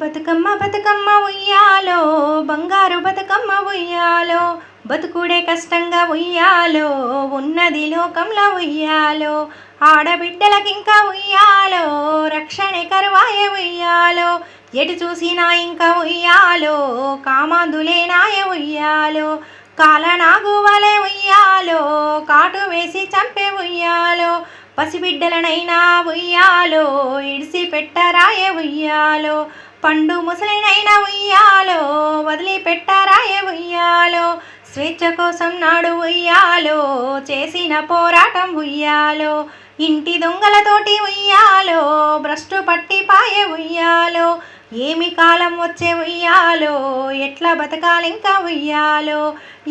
బతుకమ్మ బతుకమ్మ ఉయ్యాలో బంగారు బతుకమ్మ ఉయ్యాలో బతుకుడే కష్టంగా ఉయ్యాలో ఉన్నది లోకంలో ఉయ్యాలో ఆడబిడ్డలకింకా ఉయ్యాలో రక్షణే కరువాయ ఉయ్యాలో ఎటు చూసినా ఇంకా ఉయ్యాలో కామాందులేనాయ ఉయ్యాలో కాలనాగు వలె ఉయ్యాలో కాటు వేసి చంపే ఉయ్యాలో పసిబిడ్డలనైనా ఉయ్యాలో ఇడిసి పెట్టరాయ ఉయ్యాలో పండు ముసలినైన ఉయ్యాలో వదిలిపెట్టరాయ ఉయ్యాలో. స్వేచ్ఛ కోసం నాడు ఉయ్యాలో చేసిన పోరాటం ఉయ్యాలో ఇంటి దొంగలతోటి ఉయ్యాలో భ్రష్టు పట్టి పాయే ఉయ్యాలో ఏమి కాలం వచ్చే ఉయ్యాలో ఎట్లా బతకాలింకా ఉయ్యాలో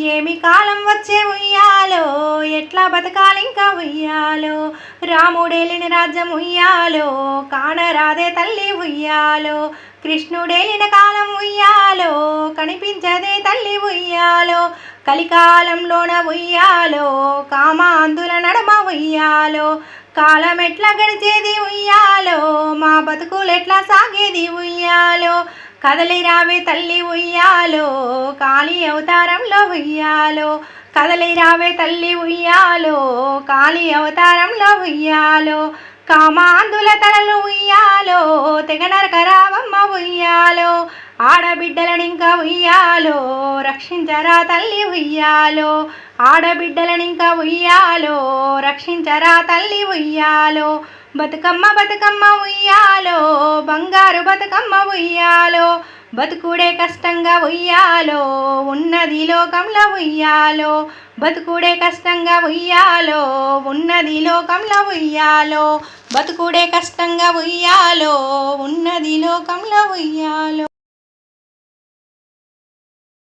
ఏమి కాలం వచ్చే ఉయ్యాలో ఎట్లా బతకాలింకా ఉయ్యాలో రాముడేలిన రాజ్యం ఉయ్యాలో కానరాదే తల్లి ఉయ్యాలో కృష్ణుడేలిన కాలం ఉయ్యాలో కనిపించదే తల్లి ఉయ్యాలో కలికాలంలోన ఉయ్యాలో కామాందుల నడమ ఉయ్యాలో కాలం ఎట్లా గడిచేది ఉయ్యాలో మా బతుకులు ఎట్లా సాగేది ఉయ్యాలో కదలి రావే తల్లి ఉయ్యాలో కాళీ అవతారంలో ఉయ్యాలో కదలి రావే తల్లి ఉయ్యాలో కాళీ అవతారంలో ఉయ్యాలో కామాందుల తలలు ఉయ్యాలో తెగనరక నరకరావమ్మ ఉయ్యాలో ఆడబిడ్డలనింకా ఉయ్యాలో రక్షించరా తల్లి ఉయ్యాలో ఆడబిడ్డలనింకా ఉయ్యాలో రక్షించరా తల్లి ఉయ్యాలో బతుకమ్మ బతుకమ్మ ఉయ్యాలో బంగారు బతుకమ్మ ఉయ్యాలో బతుకుడే కష్టంగా ఉయ్యాలో ఉన్నది లోకంలో ఉయ్యాలో బతుకుడే కష్టంగా ఉయ్యాలో ఉన్నది లోకంలో ఉయ్యాలో బతుకుడే కష్టంగా ఉయ్యాలో ఉన్నది లోకంలో ఉయ్యాలో.